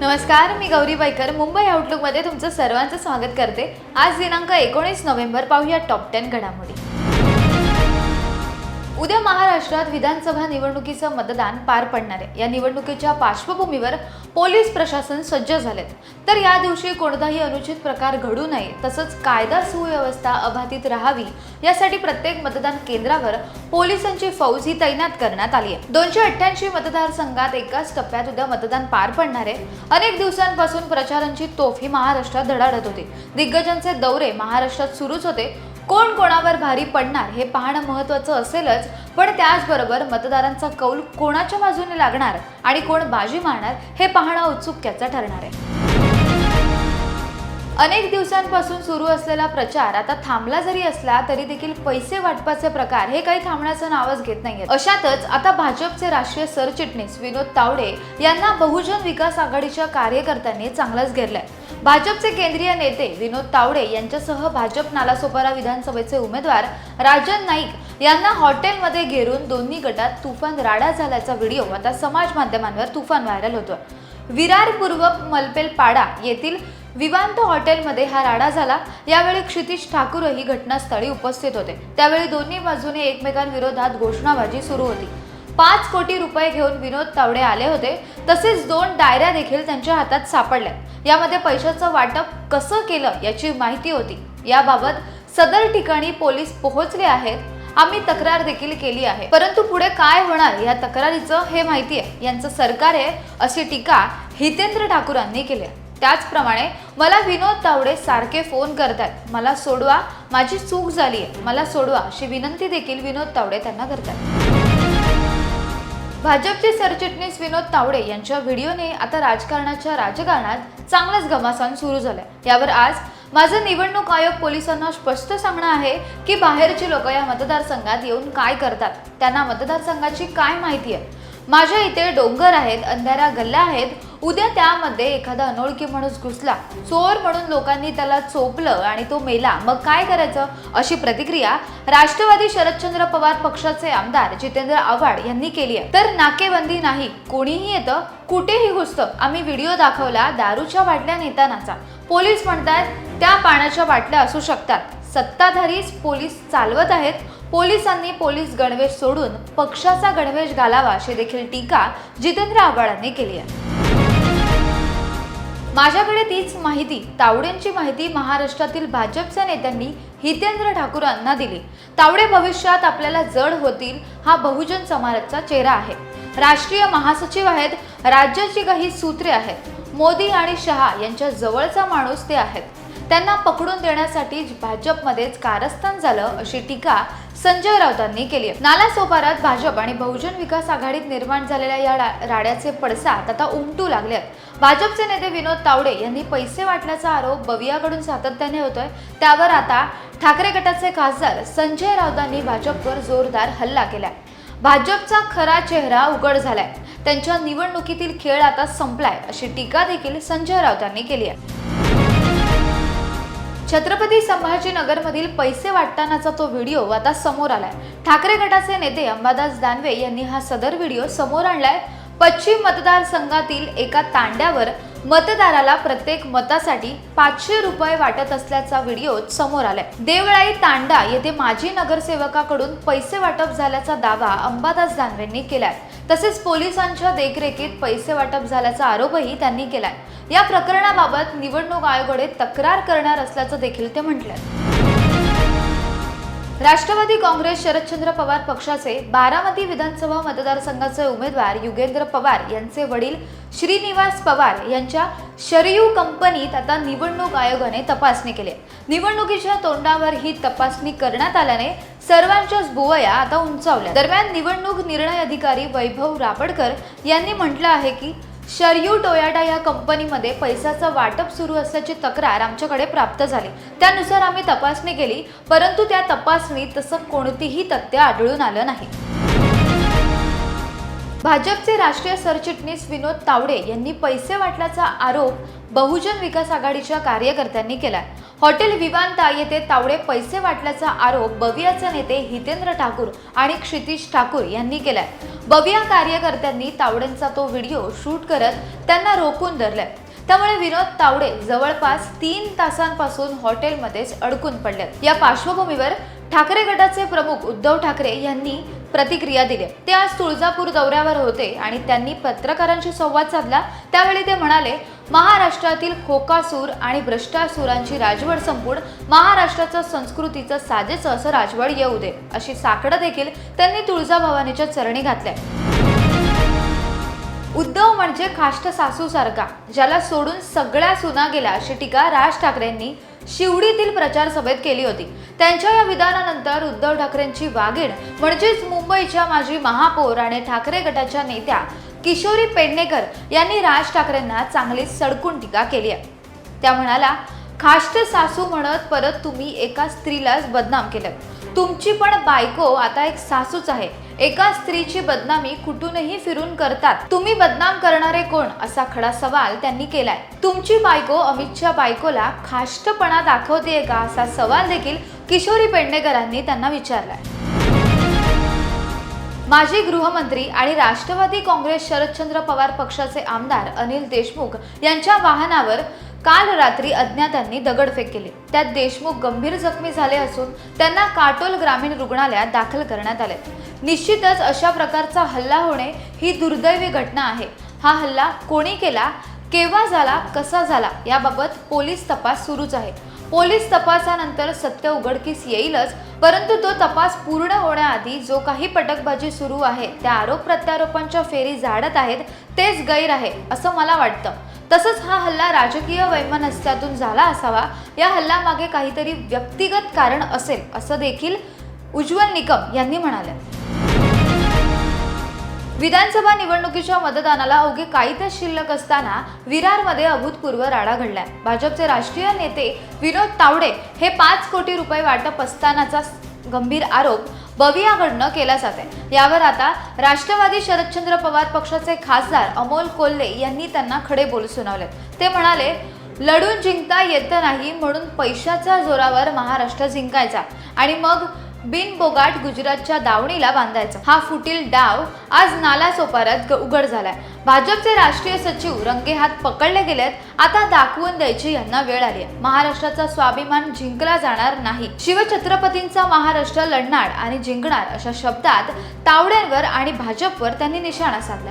नमस्कार मी गौरी बैकर मुंबई आउटलुकमध्ये तुमचं सर्वांचं स्वागत करते. आज दिनांक एकोणीस नोव्हेंबर पाहूया टॉप टेन घडामोडी. उद्या महाराष्ट्रात विधानसभा निवडणुकीचं मतदान पार पडणार आहे. या निवडणुकीच्या पार्श्वभूमीवर पोलीस प्रशासन सज्ज झालेत. तर या दिवशी कोणताही अनुचित प्रकार घडू नये तसंच कायदा सुव्यवस्था अबाधित राहावी यासाठी प्रत्येक मतदान केंद्रावर पोलिसांची फौज ही तैनात करण्यात आली आहे. दोनशे अठ्ठ्याऐंशी मतदारसंघात एकाच टप्प्यात उद्या मतदान पार पडणार आहे. अनेक दिवसांपासून प्रचारांची तोफ ही महाराष्ट्रात धडाडत होती. दिग्गजांचे दौरे महाराष्ट्रात सुरूच होते. कोण कोणावर भारी पडणार हे पाहणं महत्वाचं असेलच पण त्याचबरोबर मतदारांचा कौल कोणाच्या बाजूने लागणार आणि कोण बाजी मारणार हे पाहणं औत्सुक्याचं ठरणार आहे. अनेक दिवसांपासून सुरू असलेला प्रचार आता थांबला जरी असला तरी देखील पैसे वाटपाचे प्रकार हे काही थांबण्याचं नावच घेत नाहीये अशातच आता भाजपचे राष्ट्रीय सरचिटणीस विनोद तावडे यांना बहुजन विकास आघाडीच्या कार्यकर्त्यांनी चांगलाच घेरलाय. भाजपचे केंद्रीय नेते विनोद तावडे यांच्यासह भाजप नालासोपारा विधानसभेचे उमेदवार राजन नाईक यांना हॉटेलमध्ये घेरून दोन्ही गटात तुफान राडा झाल्याचा व्हिडिओ आता समाज माध्यमांवर तुफान व्हायरल होतो विरार पूर्व मलपेल पाडा येथील विवांत हॉटेलमध्ये हा राडा झाला. यावेळी क्षितिश ठाकूरही घटनास्थळी उपस्थित होते. त्यावेळी दोन्ही बाजूने एकमेकांविरोधात घोषणाबाजी सुरू होती. पाच कोटी रुपये घेऊन विनोद तावडे आले होते. तसेच दोन डायऱ्या देखील त्यांच्या हातात सापडल्या. यामध्ये पैशाचं वाटप कसं केलं याची माहिती होती. याबाबत सदर ठिकाणी पोलीस पोहोचले आहेत. आम्ही तक्रार देखील केली आहे. परंतु पुढे काय होणार या तक्रारीचं हे माहिती आहे. यांचं सरकार आहे अशी टीका हितेंद्र ठाकूरांनी केली आहे. त्याचप्रमाणे मला विनोद तावडे सारखे फोन करतात मला सोडवा. माझी चूक झाली आहे मला सोडवा अशी विनंती देखील विनोद तावडे त्यांना करतात भाजपचे सरचिटणीस विनोद तावडे यांच्या व्हिडिओने आता राजकारणाच्या राजकारणात चांगलंच घमासान सुरू झालंय. यावर आज माझं निवडणूक आयोग पोलिसांना स्पष्ट सांगणं आहे की बाहेरची लोक या मतदारसंघात येऊन काय करतात? त्यांना मतदारसंघाची काय माहिती आहे? माझ्या इथे डोंगर आहेत अंधारा गल्ला आहेत. उद्या त्यामध्ये एखादा अनोळखी माणूस घुसला. चोर म्हणून लोकांनी त्याला चोपलं आणि तो मेला. मग काय करायचं? अशी प्रतिक्रिया राष्ट्रवादी शरदचंद्र पवार पक्षाचे आमदार जितेंद्र आव्हाड यांनी केली आहे. तर नाकेबंदी नाही कोणीही येतं कुठेही घुसतं. आम्ही व्हिडिओ दाखवला दारूच्या बाटल्या नेतानाचा. पोलीस म्हणतात त्या पाण्याच्या बाटल्या असू शकतात. सत्ताधारीच पोलीस चालवत आहेत. पोलिसांनी पोलीस गणवेश सोडून पक्षाचा गणवेश घालावा अशी देखील टीका जितेंद्र आव्हाडांनी केली आहे. माझ्याकडे तीच माहिती तावडेंची माहिती महाराष्ट्रातील भाजपच्या नेत्यांनी हितेंद्र ठाकूरांना दिली. तावडे भविष्यात आपल्याला जड होतील हा बहुजन समाजाचा चेहरा आहे. राष्ट्रीय महासचिव आहेत राज्याची काही सूत्रे आहेत. मोदी आणि शहा यांच्या जवळचा माणूस ते आहेत. त्यांना पकडून देण्यासाठी भाजपमध्येच कारस्थान झालं अशी टीका संजय राऊतांनी केली आहे. नालासोपारात भाजप आणि बहुजन विकास आघाडीत निर्माण झालेल्या या रा- राड्याचे पडसाद आता उमटू लागले आहेत. भाजपचे नेते विनोद तावडे यांनी पैसे वाटल्याचा आरोप बवियाकडून सातत्याने होतोय. त्यावर आता ठाकरे गटाचे खासदार संजय राऊतांनी भाजपवर जोरदार हल्ला केलाय. भाजपचा खरा चेहरा उघड झालाय. त्यांच्या निवडणुकीतील खेळ आता संपलाय अशी टीका देखील संजय राऊतांनी केली आहे. छत्रपती संभाजीनगरमधील पैसे वाटतानाचा तो व्हिडिओ आता समोर आलाय. ठाकरे गटाचे नेते अंबादास दानवे यांनी हा सदर व्हिडिओ समोर आणलाय. पश्चिम मतदारसंघातील एका तांड्यावर मतदाराला प्रत्येक मतासाठी पाचशे रुपये वाटत असल्याचा व्हिडिओ समोर आलाय. देवळाई तांडा येथे माजी नगरसेवकाकडून पैसे वाटप झाल्याचा दावा अंबादास दानवेंनी केलाय. तसेच पोलिसांच्या देखरेखीत पैसे वाटप झाल्याचा आरोपही त्यांनी केलाय. या प्रकरणाबाबत निवडणूक आयोगाकडे तक्रार करणार असल्याचं देखील ते म्हटलंय. राष्ट्रवादी काँग्रेस शरदचंद्र पवार पक्षाचे बारामती विधानसभा मतदारसंघाचे उमेदवार युगेंद्र पवार यांचे वडील श्रीनिवास पवार यांच्या शरयू कंपनीत आता निवडणूक आयोगाने तपासणी केली निवडणुकीच्या तोंडावर ही तपासणी करण्यात आल्याने सर्वांच्याच बुवया आता उंचावल्या. दरम्यान निवडणूक निर्णय अधिकारी वैभव रापडकर यांनी म्हटलं आहे की शरयू टोयाटा या कंपनीमध्ये पैशाचं वाटप सुरू असल्याची तक्रार आमच्याकडे प्राप्त झाली. त्यानुसार आम्ही तपासणी केली परंतु त्या तपासणीत तसं कोणतीही तथ्य आढळून आलं नाही. भाजपचे राष्ट्रीय सरचिटणीस विनोद तावडे यांनी पैसे वाटल्याचा आरोप बहुजन विकास आघाडीच्या कार्यकर्त्यांनी केलाय. हॉटेल विवांता येथे तावडे पैसे वाटल्याचा आरोप बवियाचे नेते हितेंद्र ठाकूर आणि क्षितिश ठाकूर यांनी केलाय. बविया कार्यकर्त्यांनी तावडेंचा तो व्हिडिओ शूट करत त्यांना रोखून धरलाय. त्यामुळे विनोद तावडे जवळपास तीन तासांपासून हॉटेलमध्येच अडकून पडले या पार्श्वभूमीवर ठाकरे गटाचे प्रमुख उद्धव ठाकरे यांनी प्रतिक्रिया दिली. ते आज तुळजापूर दौऱ्यावर होते आणि त्यांनी पत्रकारांशी संवाद साधला. त्यावेळी ते म्हणाले महाराष्ट्रातील खोकासूर आणि भ्रष्टासुरांची राजवड संपून महाराष्ट्राचं संस्कृतीचं साजेचं असं राजवड येऊ दे अशी साकडं देखील त्यांनी तुळजाभवानीच्या चरणी घातल्या. उद्धव म्हणजे खाष्ट सासूसारखा ज्याला सोडून सगळ्या सुना गेल्या अशी टीका राज ठाकरेंनी शिवडीतील प्रचार सभेत केली होती. त्यांच्या या विधानानंतर उद्धव ठाकरेंची वागीण म्हणजेच मुंबईच्या माजी महापौर आणि ठाकरे गटाच्या नेत्या किशोरी पेडणेकर यांनी राज ठाकरेंना चांगली सडकून टीका केली आहे. त्या म्हणाला खाष्ट सासू म्हणत परत तुम्ही एका स्त्रीलाच बदनाम केलं. तुमची पण बायको आता एक सासूच आहे. एका स्त्रीची बदनामी कुठूनही फिरून करतात. तुम्ही बदनाम करणारे कोण? असा खडा सवाल त्यांनी केलाय. तुमची बायको अमितच्या बायकोला खाष्टपणा दाखवते का? असा सवाल देखील किशोरी पेडणेकरांनी त्यांना विचारलाय. माजी गृहमंत्री आणि राष्ट्रवादी काँग्रेस शरदचंद्र पवार पक्षाचे आमदार अनिल देशमुख यांच्या वाहनावर काल रात्री अज्ञातांनी दगडफेक केली. त्यात देशमुख गंभीर जखमी झाले असून त्यांना काटोल ग्रामीण रुग्णालयात दाखल करण्यात आले. निश्चितच अशा प्रकारचा हल्ला होणे ही दुर्दैवी घटना आहे. हा हल्ला कोणी केला केव्हा झाला कसा झाला याबाबत पोलीस तपास सुरूच आहे. पोलीस तपासानंतर सत्य उघडकीस येईलच परंतु तो तपास पूर्ण होण्याआधी जो काही पटकबाजी सुरू आहे त्या आरोप प्रत्यारोपांच्या फेरी झाडत आहेत तेच गैर आहे असं मला वाटतं. तसंच हा हल्ला राजकीय वैमनस्यातून झाला असावा. या हल्ल्यामागे काहीतरी व्यक्तिगत कारण असेल असं देखील उज्ज्वल निकम यांनी म्हणाले. विधानसभा निवडणुकीच्या मतदानाला अवघे काही तास शिल्लक असताना विरारमध्ये अभूतपूर्व राडा घडलाय. भाजपचे राष्ट्रीय नेते विनोद तावडे हे पाच कोटी रुपये वाटप असतानाचा गंभीर आरोप बवियाकडनं केला जाते. यावर आता राष्ट्रवादी शरदचंद्र पवार पक्षाचे खासदार अमोल कोल्हे यांनी त्यांना खडे बोल सुनावले. ते म्हणाले लढून जिंकता येत नाही म्हणून पैशाच्या जोरावर महाराष्ट्र जिंकायचा आणि मग बिनबोगाट गुजरातच्या दावणीला बांधायचा. हा फुटील डाव आज नालासोपारात ग- उघड झालाय. भाजपचे राष्ट्रीय सचिव रंगेहात पकडले गेलेत. आता दाखवून द्यायची यांना वेळ आली आहे. महाराष्ट्राचा स्वाभिमान जिंकला जाणार नाही. शिवछत्रपतींचा महाराष्ट्र लढणार आणि जिंकणार अशा शब्दात तावड्यांवर आणि भाजपवर त्यांनी निशाणा साधला